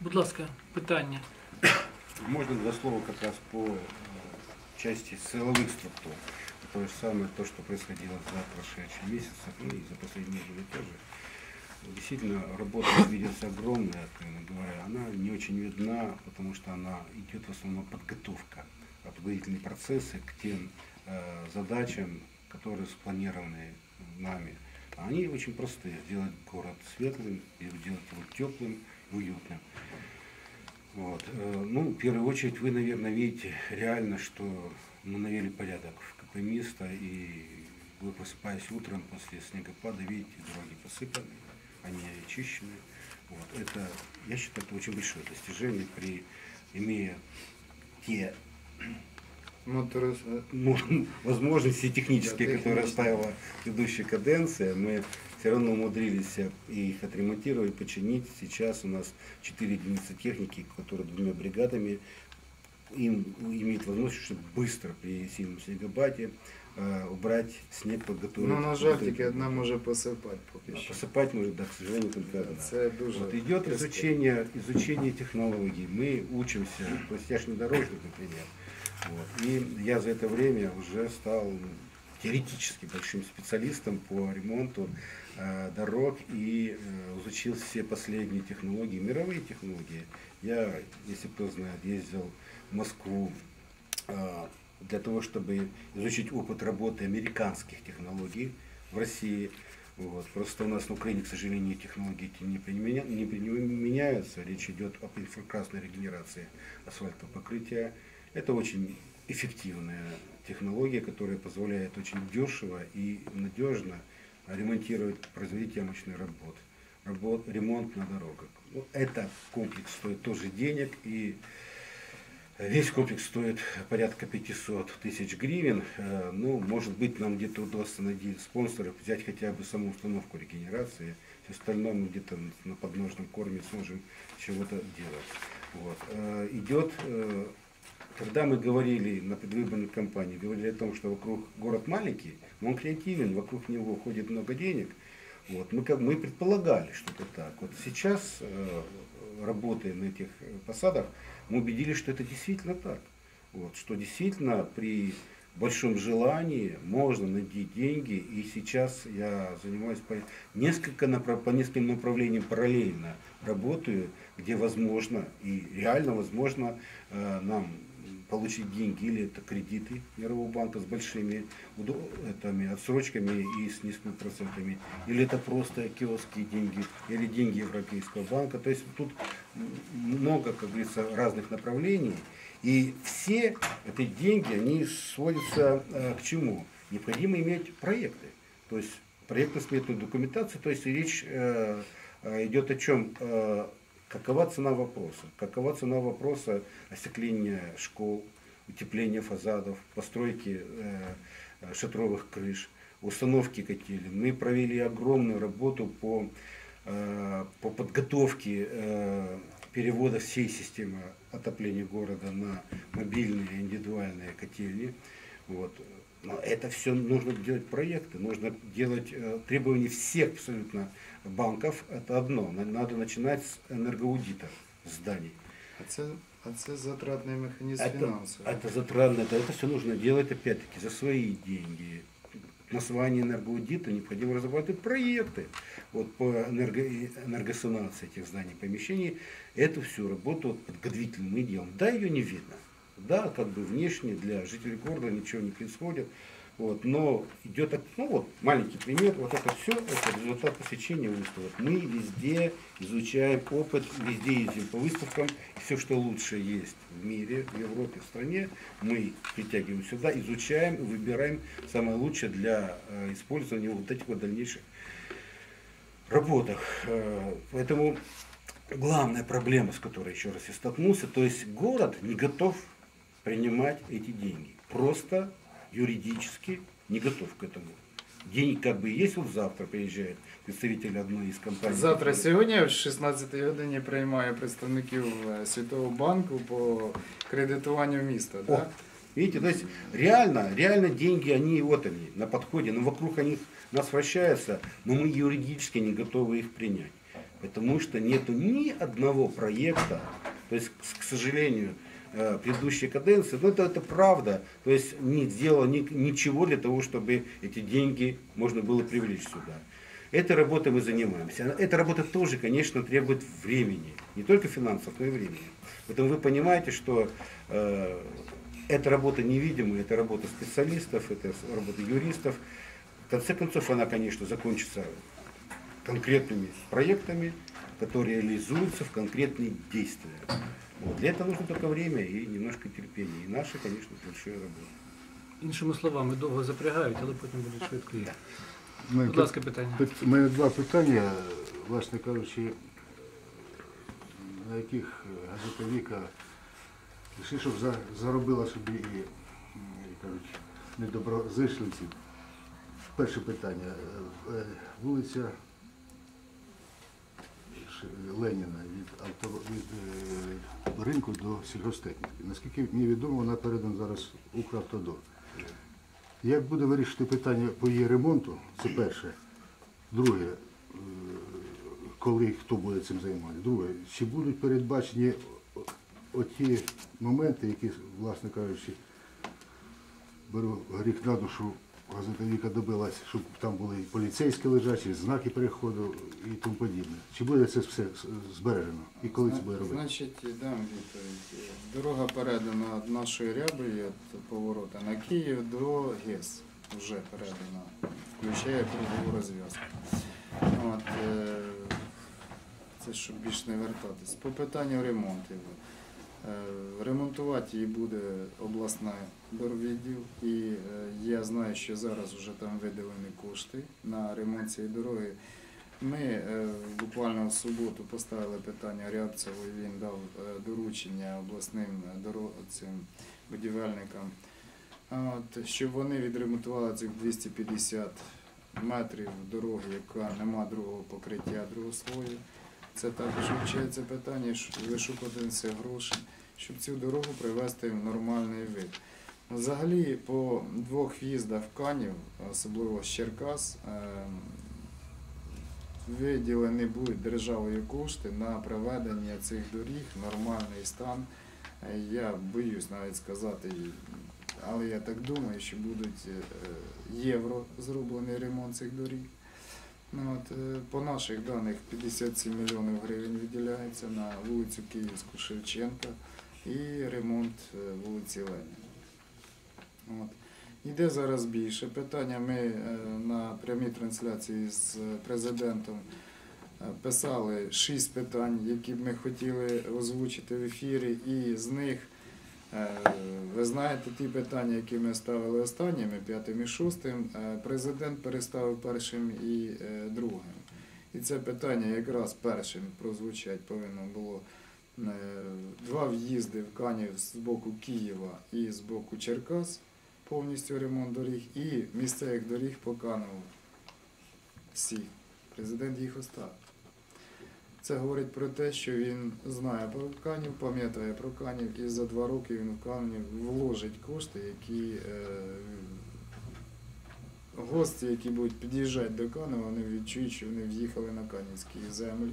Будь ласка, питання. Можно два слова как раз по части силовых структур. То же самое, то, что происходило за прошедшие месяцы ну, и за последние годы тоже. Действительно, работа ведется огромная, откровенно говоря. Она не очень видна, потому что она идет в основном подготовка, а подготовительные процессы к тем э, задачам, которые спланированы нами. А Они очень простые. Сделать город светлым, сделать его теплым, уютным. Вот. э, Ну, в первую очередь, вы, наверное, видите реально, что мы навели порядок в КП место, и вы просыпаясь утром после снегопада, видите, дороги посыпаны, они очищены. Вот. Это, я считаю, это очень большое достижение, при, имея те ну, возможности технические, Да, которые оставила предыдущая каденция, мы все равно умудрились их отремонтировать, починить. Сейчас у нас 4 единицы техники, которые двумя бригадами им имеют возможность, чтобы быстро при сильном снегопаде э, убрать снег, подготовить. Ну, на жаль, тільки одна може посипати поки що. Посыпать может, да, к сожалению, только одна. Це дуже Вот идет изучение, изучение технологий. Мы учимся, ж внедорожник, например. Вот. И я за это время уже стал теоретически большим специалистом по ремонту э, дорог и э, изучил все последние технологии, мировые технологии. Я, если кто знает, ездил в Москву э, для того, чтобы изучить опыт работы американских технологий в России. Вот. Просто у нас на Украине, к сожалению, технологии эти не, применя- не применяются. Речь идет об инфракрасной регенерации асфальтового покрытия. Это очень эффективная технология, которая позволяет очень дешево и надежно ремонтировать, производить ямочные работы. Работ, ремонт на дорогах. Ну, это комплекс стоит тоже денег и Весь комплекс стоит порядка 500 тысяч гривен. Э, Ну, может быть, нам где-то удастся найти спонсоров, взять хотя бы саму установку регенерации. Все остальное мы где-то на подножном корме сможем чего-то делать. Вот. Э, Идет, э, когда мы говорили на предвыборной кампании, говорили о том, что вокруг город маленький, но он креативен, вокруг него ходит много денег. Вот. Мы, как, мы предполагали, что это так. Вот сейчас, э, работая на этих посадах, мы убедились, что это действительно так. Вот, что действительно при большом желании можно найти деньги. И сейчас я занимаюсь по, несколько по нескольким направлениям параллельно работаю, где возможно и реально возможно э, нам получить деньги, или это кредиты Мирового банка с большими этими, отсрочками и с низкими процентами, или это просто киоские деньги, или деньги Европейского банка. То есть тут много, как говорится, разных направлений. И все эти деньги, они сводятся э, к чему? Необходимо иметь проекты. То есть проектно-сметную документацию, то есть речь э, э, идет о чем? Какова цена вопроса? Какова цена вопроса остекления школ, утепления фасадов, постройки э, шатровых крыш, установки котелей. Мы провели огромную работу по, э, по подготовке э, перевода всей системы отопления города на мобильные индивидуальные котельни. Вот. Но это все нужно делать проекты, нужно делать э, требования всех абсолютно банков. Это одно. На- Надо начинать с энергоаудита зданий. А це, а це затратний механізм Это, фінансовий. это затратно, это, это все нужно делать опять-таки за свои деньги. На основании энергоаудита необходимо разрабатывать проекты вот, по энерго, энергосанации этих зданий, помещений. Эту всю работу вот, подготовительную мы делаем. Да, ее не видно. Да, как бы внешне для жителей города ничего не происходит. Вот, но идет, ну вот, маленький пример, вот это все, это результат посещения выставок. Мы везде изучаем опыт, везде ездим по выставкам, все, что лучше есть в мире, в Европе, в стране, мы притягиваем сюда, изучаем, выбираем самое лучшее для э, использования вот этих вот дальнейших работах. Э, Поэтому главная проблема, с которой еще раз я столкнулся, то есть город не готов принимать эти деньги. Просто юридически не готов к этому. Деньги как бы есть, вот завтра приезжает представитель одной из компаний. Завтра которая- сьогодні в 16 годині приймає представників е, Світового банку по кредитуванню міста. О, Да? видите, то есть реально, реально деньги, они вот они, на подходе, но вокруг они нас вращаются, но мы юридически не готовы их принять. Потому что нету ни одного проекта, то есть, к- к сожалению, э, предыдущей каденции, ну это, это правда, то есть не сделала ни- ничего для того, чтобы эти деньги можно было привлечь сюда. Этой работой мы занимаемся. Эта работа тоже, конечно, требует времени. Не только финансов, но и времени. Поэтому вы понимаете, что э, эта работа невидимая, это работа специалистов, это работа юристов. В конце концов, она, конечно, закончится конкретными проектами, которые реализуются в конкретные действия. Вот. Для этого нужно только время и немножко терпения. И наше, конечно, большое работа. Іншими словами, довго запрягають, але потім будуть швидко їхати. Будь ласка, питання. У мене два питання, власне кажучи, на яких газета Віка лише щоб заробила собі і, кажуть, недоброзичливців. Перше питання. Е, Вулиця Леніна від, е, ринку до сільгостехніки. Наскільки мені відомо, вона передана зараз Укравтодор. Як буде вирішити питання по її ремонту? Це перше. Друге, е, коли хто буде цим займатися. Друге, чи будуть передбачені оті моменти, які, власне кажучи, беру гріх на душу, газета Віка добилась, щоб там були і поліцейські лежачі, знаки переходу і тому подібне. Чи буде це все збережено? І коли це буде робити? Значить, дам відповідь. Дорога передана від нашої ряби, від поворота на Київ до ГЕС. Вже передана, включає кругову розв'язку. Е, це щоб більш не вертатись. По питанню ремонтів. Е, Ремонтувати її буде обласна дорвідділ, і е, я знаю, що зараз вже там виділені кошти на ремонт цієї дороги. Ми е, буквально в суботу поставили питання Рябцеву, і він дав доручення обласним доро- цим будівельникам, щоб вони відремонтували цих 250 метрів дороги, яка нема другого покриття, другого слою. Це також вивчається питання, що вишукуватися гроші, щоб цю дорогу привести в нормальний вид. Взагалі, по двох в'їздах в Канів, особливо з Черкас, ем, виділені будуть державою кошти на приведення цих доріг в нормальний стан. Я боюсь навіть сказати, але я так думаю, що будуть е, євро зроблений ремонт цих доріг. Ну, от, е, по наших даних 57 мільйонів гривень виділяється на вулицю Київську Шевченка і ремонт е, вулиці Леніна. От. Йде зараз більше питання. Ми е, на прямій трансляції з президентом писали шість питань, які б ми хотіли озвучити в ефірі, і з них ви знаєте ті питання, які ми ставили останніми, п'ятим і шостим, е, президент переставив першим і е, другим. І це питання якраз першим прозвучать повинно було е, два в'їзди в Канів з боку Києва і з боку Черкас повністю ремонт доріг і місцевих доріг по Канову. Всі. Президент їх оставив. Це говорить про те, що він знає про Канів, пам'ятає про Канів, і за два роки він в Канів вложить кошти, які е, гості, які будуть під'їжджати до Канева, вони відчують, що вони в'їхали на Канівські землі.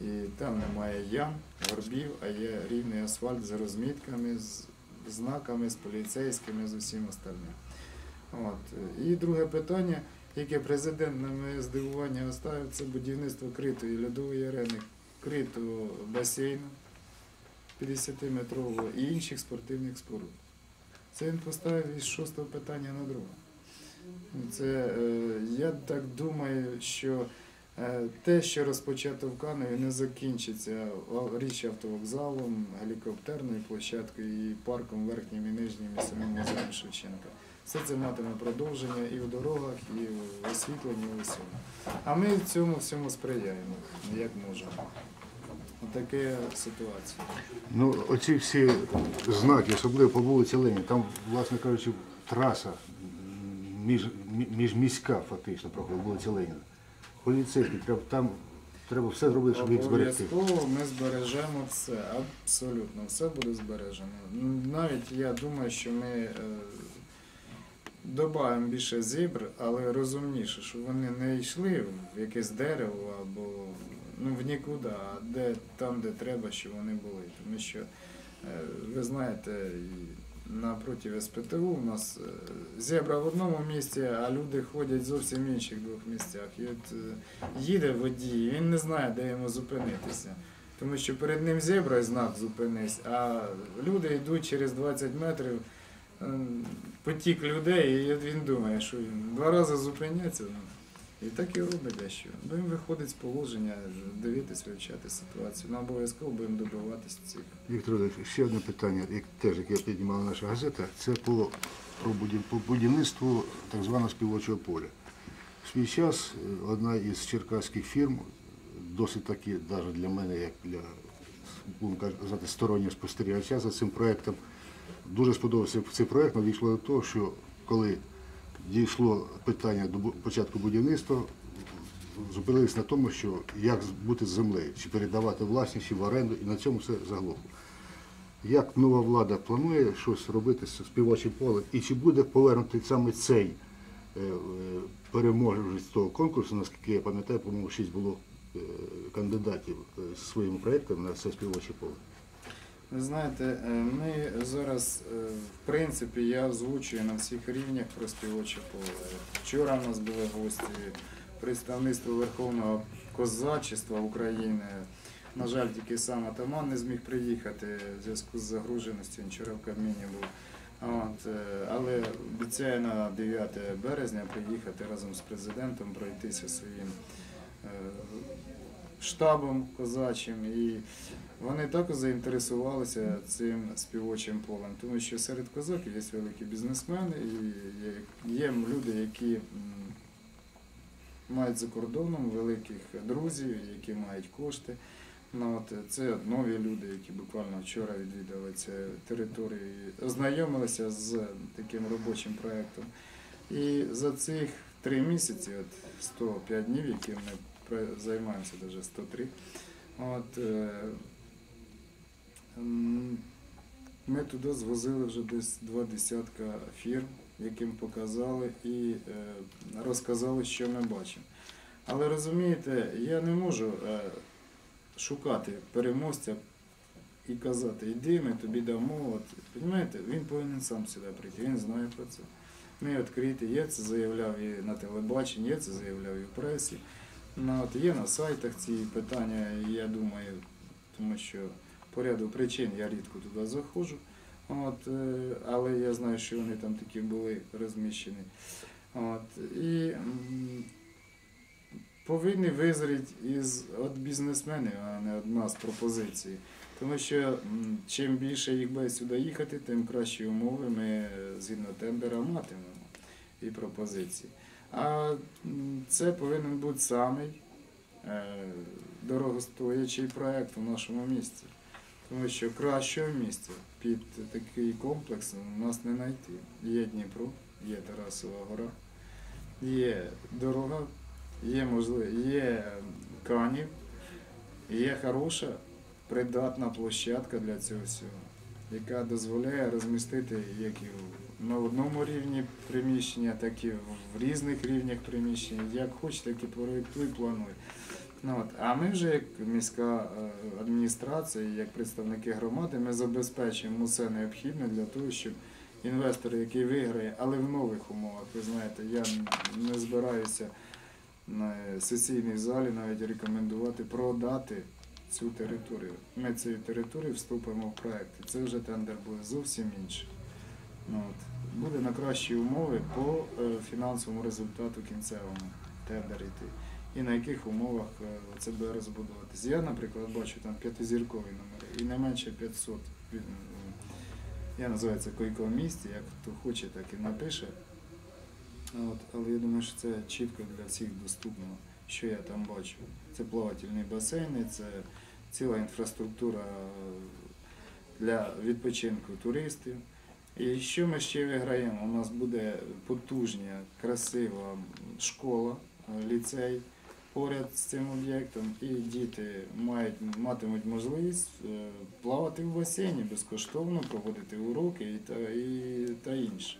І там немає ям, горбів, а є рівний асфальт з розмітками, з знаками, з поліцейськими, з усім остальним. От. І друге питання, яке президент на моє здивування оставив, це будівництво критої льодової арени, критого басейну 50-метрового і інших спортивних споруд. Це він поставив із шостого питання на друге. Це, е, я так думаю, що е, те, що розпочато в Канові, не закінчиться річ автовокзалом, гелікоптерною площадкою і парком верхнім і нижнім і самим музеєм Шевченка. Все це матиме продовження і в дорогах, і в освітленні, і в усьому. А ми цьому всьому сприяємо, як можемо. Отака ситуація. Ну, оці всі знаки, особливо по вулиці Леніна, там, власне кажучи, траса між, мі- міжміська фактично проходить вулиця Леніна. Поліцейські, треба, там треба все зробити, щоб їх зберегти. Обов'язково ми збережемо все, абсолютно, все буде збережено. Навіть я думаю, що ми е, додаємо більше зібр, але розумніше, щоб вони не йшли в якесь дерево або ну, в нікуди, а де, там, де треба, щоб вони були. Тому що, е, ви знаєте, напроти СПТУ у нас е, зебра в одному місці, а люди ходять зовсім в інших двох місцях. І от е, їде водій, він не знає, де йому зупинитися. Тому що перед ним зебра і знак зупинись, а люди йдуть через 20 метрів, ем, потік людей, і він думає, що він два рази зупиняться. Ну, і так і робить дещо. Будемо виходити з положення, дивитись, вивчати ситуацію. Ну, обов'язково будемо добиватися цих. Віктор ще одне питання, як теж яке піднімала наша газета, це по, про буді- по будівництву так званого співочого поля. В свій час е, одна із черкаських фірм, досить таки, навіть для мене, як для будемо казати, стороннього спостерігача за цим проєктом, дуже сподобався цей проєкт, але дійшло до того, що коли дійшло питання до початку будівництва, зупинились на тому, що як бути з землею, чи передавати власність, чи в оренду, і на цьому все заглохло. Як нова влада планує щось робити з співочим полем, і чи буде повернутий саме цей е, переможець того конкурсу, наскільки я пам'ятаю, по-моєму, шість було е, кандидатів е, зі своїм проєктом на це співоче поле. Ви знаєте, е, ми зараз, е, в принципі, я озвучую на всіх рівнях про співоче поле. Вчора в нас були гості представництво Верховного козачества України. На жаль, тільки сам атаман не зміг приїхати в зв'язку з загруженістю, вчора в Кабміні був. От, е, але обіцяє на 9 березня приїхати разом з президентом, пройтися своїм штабом козачим. І вони також заінтересувалися цим співочим полем, тому що серед козаків є великі бізнесмени і є- люди, які мають за кордоном великих друзів, які мають кошти. Ну, от, це нові люди, які буквально вчора відвідали цю територію, ознайомилися з таким робочим проєктом. І за цих три місяці, от 105 днів, які ми займаємося, навіть 103, от, е, ми туди звозили вже десь два десятка фірм, яким показали і е, розказали, що ми бачимо. Але розумієте, я не можу е, шукати переможця і казати, йди, ми тобі дамо. От, Розумієте, він повинен сам сюди прийти, він знає про це. Ми відкриті, я це заявляв і на телебаченні, я це заявляв і в пресі. Ну, от, є на сайтах ці питання, я думаю, тому що по ряду причин я рідко туди заходжу. От, е, але я знаю, що вони там такі були розміщені. От, і повинні визріти із бізнесменів, а не від нас пропозиції. Тому що чим більше їх буде сюди їхати, тим кращі умови ми е, згідно тендера матимемо і пропозиції. А це повинен бути самий е, дорогостоячий проєкт у нашому місті. Тому що кращого місця під такий комплекс у нас не знайти. Є Дніпро, є Тарасова гора, є дорога, є можливо, є канів, є хороша придатна площадка для цього всього, яка дозволяє розмістити як і на одному рівні приміщення, так і в різних рівнях приміщення. Як хочеш, так і проєктуй, плануй. Ну, от. А ми вже як міська е, адміністрація, як представники громади, ми забезпечуємо все необхідне для того, щоб інвестор, який виграє, але в нових умовах, ви знаєте, я не збираюся на сесійній залі навіть рекомендувати продати цю територію. Ми цією територією вступимо в проект. І це вже тендер буде зовсім інший. Ну, от. Буде на кращі умови по е, фінансовому результату кінцевому тендер йти. І на яких умовах е, це буде розбудуватися. Я, наприклад, бачу там п'ятизіркові номери і не менше 500. Я називаю це койко місті, як хто хоче, так і напише. От, але я думаю, що це чітко для всіх доступно, що я там бачу. Це плавательні басейни, це ціла інфраструктура е, для відпочинку туристів. І що ми ще виграємо? У нас буде потужня, красива школа, е, ліцей поряд з цим об'єктом, і діти мають, матимуть можливість е, плавати в басейні безкоштовно, проводити уроки і та, і, та інше.